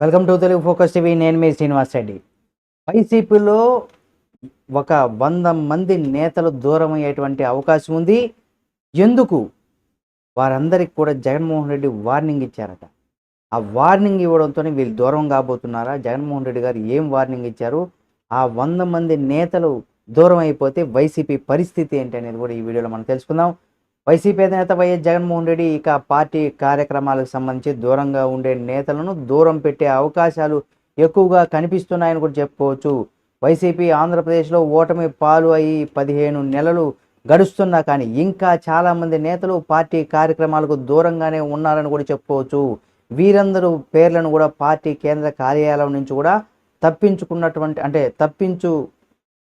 Welcome to Telugu focus TV. నేను మీ శ్రీనివాస్ రెడ్డి. వైసీపీలో ఒక వంద మంది నేతలు దూరం అయ్యేటువంటి అవకాశం ఉంది. ఎందుకు? వారందరికి కూడా జగన్మోహన్ రెడ్డి వార్నింగ్ ఇచ్చారట. ఆ వార్నింగ్ ఇవ్వడంతో వీళ్ళు దూరం కాబోతున్నారా? జగన్మోహన్ రెడ్డి గారు ఏం వార్నింగ్ ఇచ్చారు? ఆ వంద మంది నేతలు దూరం అయిపోతే వైసీపీ పరిస్థితి ఏంటి అనేది కూడా ఈ వీడియోలో మనం తెలుసుకుందాం. వైసీపీ నేత వైఎస్ జగన్మోహన్ రెడ్డి ఇక పార్టీ కార్యక్రమాలకు సంబంధించి దూరంగా ఉండే నేతలను దూరం పెట్టే అవకాశాలు ఎక్కువగా కనిపిస్తున్నాయని కూడా చెప్పుకోవచ్చు. వైసీపీ ఆంధ్రప్రదేశ్లో ఓటమి పాలు అయి పదిహేను నెలలు గడుస్తున్నా కానీ ఇంకా చాలామంది నేతలు పార్టీ కార్యక్రమాలకు దూరంగానే ఉన్నారని కూడా చెప్పుకోవచ్చు. వీరందరూ పేర్లను కూడా పార్టీ కేంద్ర కార్యాలయం నుంచి కూడా తప్పించుకున్నటువంటి అంటే తప్పించు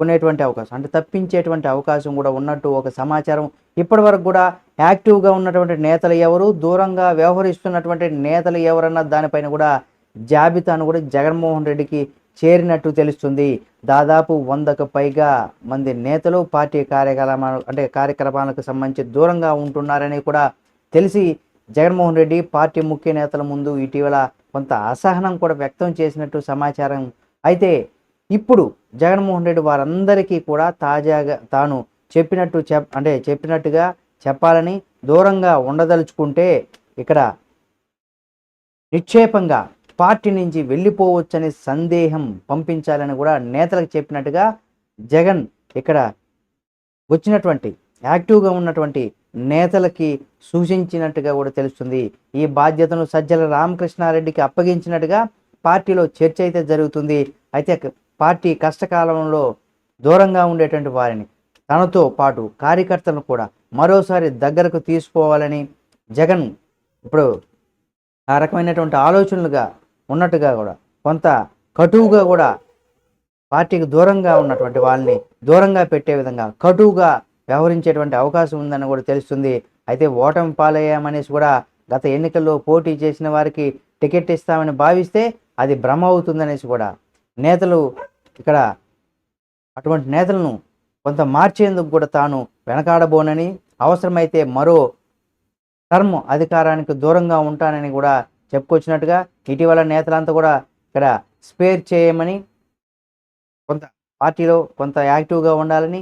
కొనేటువంటి అవకాశం అంటే తప్పించేటువంటి అవకాశం కూడా ఉన్నట్టు ఒక సమాచారం ఇప్పటి వరకు కూడా యాక్టివ్గా ఉన్నటువంటి నేతలు ఎవరు దూరంగా వ్యవహరిస్తున్నటువంటి నేతలు ఎవరన్న దానిపైన కూడా జాబితాను కూడా జగన్మోహన్ రెడ్డికి చేరినట్టు తెలుస్తుంది. దాదాపు వందకు పైగా మంది నేతలు పార్టీ కార్యక్రమాలు అంటే కార్యక్రమాలకు సంబంధించి దూరంగా ఉంటున్నారని కూడా తెలిసి జగన్మోహన్ రెడ్డి పార్టీ ముఖ్య నేతల ముందు ఇటీవల కొంత అసహనం కూడా వ్యక్తం చేసినట్టు సమాచారం అయితే ఇప్పుడు జగన్మోహన్ రెడ్డి వారందరికీ కూడా తాజాగా తాను చెప్పినట్టు చెప్ అంటే చెప్పినట్టుగా చెప్పాలని దూరంగా ఉండదలుచుకుంటే ఇక్కడ నిక్షేపంగా పార్టీ నుంచి వెళ్ళిపోవచ్చనే సందేహం పంపించాలని కూడా నేతలకు చెప్పినట్టుగా జగన్ ఇక్కడ వచ్చినటువంటి యాక్టివ్గా ఉన్నటువంటి నేతలకి సూచించినట్టుగా కూడా తెలుస్తుంది. ఈ బాధ్యతను సజ్జల రామకృష్ణారెడ్డికి అప్పగించినట్టుగా పార్టీలో చర్చ అయితే జరుగుతుంది. అయితే పార్టీ కష్టకాలంలో దూరంగా ఉండేటువంటి వారిని తనతో పాటు కార్యకర్తలను కూడా మరోసారి దగ్గరకు తీసుకోవాలని జగన్ ఇప్పుడు ఆ రకమైనటువంటి ఆలోచనలుగా ఉన్నట్టుగా కూడా కొంత కటువుగా కూడా పార్టీకి దూరంగా ఉన్నటువంటి వాళ్ళని దూరంగా పెట్టే విధంగా కటువుగా వ్యవహరించేటువంటి అవకాశం ఉందని కూడా తెలుస్తుంది. అయితే ఓటమి పాలయ్యామనేసి కూడా గత ఎన్నికల్లో పోటీ చేసిన వారికి టికెట్ ఇస్తామని భావిస్తే అది భ్రమ అవుతుందనేసి కూడా నేతలు ఇక్కడ అటువంటి నేతలను కొంత మార్చేందుకు కూడా తాను వెనకాడబోనని అవసరమైతే మరో టర్మ్ అధికారానికి దూరంగా ఉంటానని కూడా చెప్పుకొచ్చినట్టుగా ఇటీవల నేతలంతా కూడా ఇక్కడ స్పేర్ చేయమని కొంత పార్టీలో కొంత యాక్టివ్గా ఉండాలని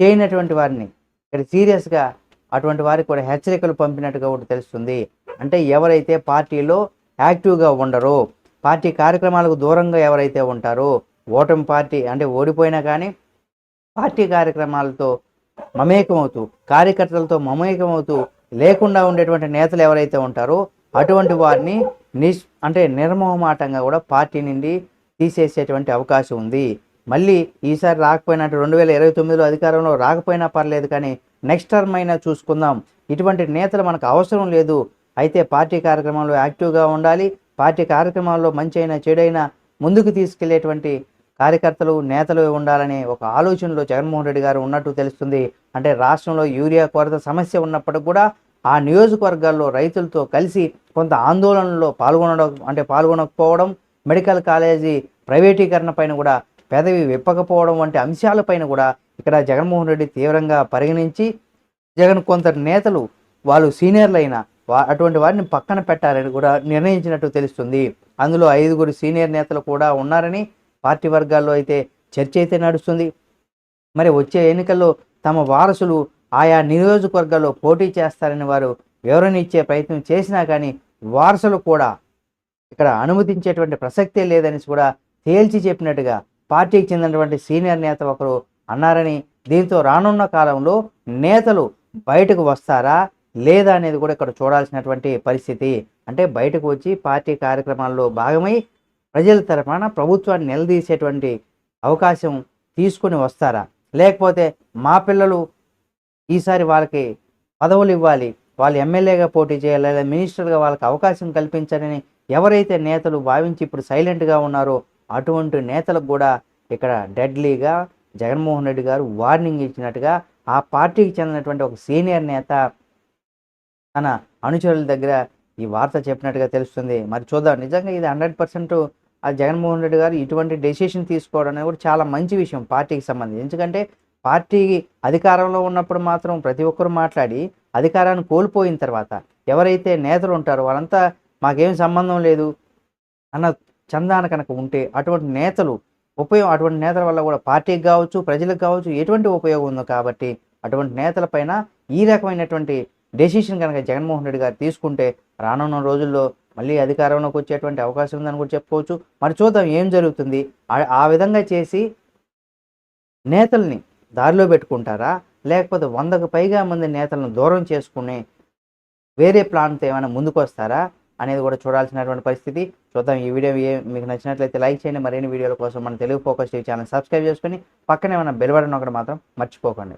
చేయనటువంటి వారిని ఇక్కడ సీరియస్గా అటువంటి వారికి కూడా హెచ్చరికలు పంపినట్టుగా కూడా తెలుస్తుంది. అంటే ఎవరైతే పార్టీలో యాక్టివ్గా ఉండరో పార్టీ కార్యక్రమాలకు దూరంగా ఎవరైతే ఉంటారో ఓటమి పార్టీ అంటే ఓడిపోయినా కానీ పార్టీ కార్యక్రమాలతో మమేకమవుతూ కార్యకర్తలతో మమేకమవుతూ లేకుండా ఉండేటువంటి నేతలు ఎవరైతే ఉంటారో అటువంటి వారిని నిష్ అంటే నిర్మోహమాటంగా కూడా పార్టీ నుండి తీసేసేటువంటి అవకాశం ఉంది. మళ్ళీ ఈసారి రాకపోయినట్టు రెండు వేల ఇరవై తొమ్మిదిలో అధికారంలో రాకపోయినా పర్లేదు కానీ నెక్స్ట్ టర్మ్ అయినా చూసుకుందాం. ఇటువంటి నేతలు మనకు అవసరం లేదు. అయితే పార్టీ కార్యక్రమంలో యాక్టివ్గా ఉండాలి. పార్టీ కార్యక్రమాల్లో మంచి అయినా చెడైనా ముందుకు తీసుకెళ్ళేటువంటి కార్యకర్తలు నేతలు ఉండాలనే ఒక ఆలోచనలో జగన్మోహన్ రెడ్డి గారు ఉన్నట్టు తెలుస్తుంది. అంటే రాష్ట్రంలో యూరియా కొరత సమస్య ఉన్నప్పటికి కూడా ఆ నియోజకవర్గాల్లో రైతులతో కలిసి కొంత ఆందోళనలో పాల్గొనడం అంటే పాల్గొనకపోవడం మెడికల్ కాలేజీ ప్రైవేటీకరణ పైన కూడా పెదవి విప్పకపోవడం వంటి అంశాలపైన కూడా ఇక్కడ జగన్మోహన్ రెడ్డి తీవ్రంగా పరిగణించి జగన్ కొంత నేతలు వాళ్ళు సీనియర్లైన వా అటువంటి వారిని పక్కన పెట్టాలని కూడా నిర్ణయించినట్టు తెలుస్తుంది. అందులో ఐదుగురు సీనియర్ నేతలు కూడా ఉన్నారని పార్టీ వర్గాల్లో అయితే చర్చ అయితే నడుస్తుంది. మరి వచ్చే ఎన్నికల్లో తమ వారసులు ఆయా నియోజకవర్గాల్లో పోటీ చేస్తారని వారు వివరణ ఇచ్చే ప్రయత్నం చేసినా కానీ వారసులు కూడా ఇక్కడ అనుమతించేటువంటి ప్రసక్తే లేదని కూడా తేల్చి చెప్పినట్టుగా పార్టీకి చెందినటువంటి సీనియర్ నేత ఒకరు అన్నారని దీంతో రానున్న కాలంలో నేతలు బయటకు వస్తారా లేదా అనేది కూడా ఇక్కడ చూడాల్సినటువంటి పరిస్థితి. అంటే బయటకు వచ్చి పార్టీ కార్యక్రమాల్లో భాగమై ప్రజల తరఫున ప్రభుత్వాన్ని నిలదీసేటువంటి అవకాశం తీసుకొని వస్తారా? లేకపోతే మా పిల్లలు ఈసారి వాళ్ళకి పదవులు ఇవ్వాలి వాళ్ళు ఎమ్మెల్యేగా పోటీ చేయాలి లేదా మినిస్టర్గా వాళ్ళకి అవకాశం కల్పించాలని ఎవరైతే నేతలు భావించి ఇప్పుడు సైలెంట్గా ఉన్నారో అటువంటి నేతలకు కూడా ఇక్కడ డెడ్లీగా జగన్మోహన్ రెడ్డి గారు వార్నింగ్ ఇచ్చినట్టుగా ఆ పార్టీకి చెందినటువంటి ఒక సీనియర్ నేత తన అనుచరుల దగ్గర ఈ వార్త చెప్పినట్టుగా తెలుస్తుంది. మరి చూద్దాం. నిజంగా ఇది హండ్రెడ్ పర్సెంట్ ఆ జగన్మోహన్ రెడ్డి గారు ఇటువంటి డెసిషన్ తీసుకోవడం అనేది కూడా చాలా మంచి విషయం పార్టీకి సంబంధించి. ఎందుకంటే పార్టీ అధికారంలో ఉన్నప్పుడు మాత్రం ప్రతి ఒక్కరు మాట్లాడి అధికారాన్ని కోల్పోయిన తర్వాత ఎవరైతే నేతలు ఉంటారో వాళ్ళంతా మాకేం సంబంధం లేదు అన్న చందాన కనుక ఉంటే అటువంటి నేతలు ఉపయోగం అటువంటి నేతల వల్ల కూడా పార్టీకి కావచ్చు ప్రజలకు కావచ్చు ఎటువంటి ఉపయోగం ఉందో కాబట్టి అటువంటి నేతలపైన ఈ రకమైనటువంటి డెసిషన్ కనుక జగన్మోహన్ రెడ్డి గారు తీసుకుంటే రానున్న రోజుల్లో మళ్ళీ అధికారంలోకి వచ్చేటువంటి అవకాశం ఉందని కూడా చెప్పుకోవచ్చు. మరి చూద్దాం ఏం జరుగుతుంది. ఆ- విధంగా చేసి నేతల్ని దారిలో పెట్టుకుంటారా? లేకపోతే వందకు పైగా మంది నేతలను దూరం చేసుకుని వేరే ప్లాన్తో ఏమైనా ముందుకు వస్తారా అనేది కూడా చూడాల్సినటువంటి పరిస్థితి. చూద్దాం ఈ వీడియో ఏ- మీకు నచ్చినట్లయితే లైక్ చేయండి. మరిన్ని వీడియోల కోసం మన Telugu focus TV channel subscribe చేసుకొని పక్కనే మన బెల్ బటన్ ఒకటి మాత్రం మర్చిపోకండి.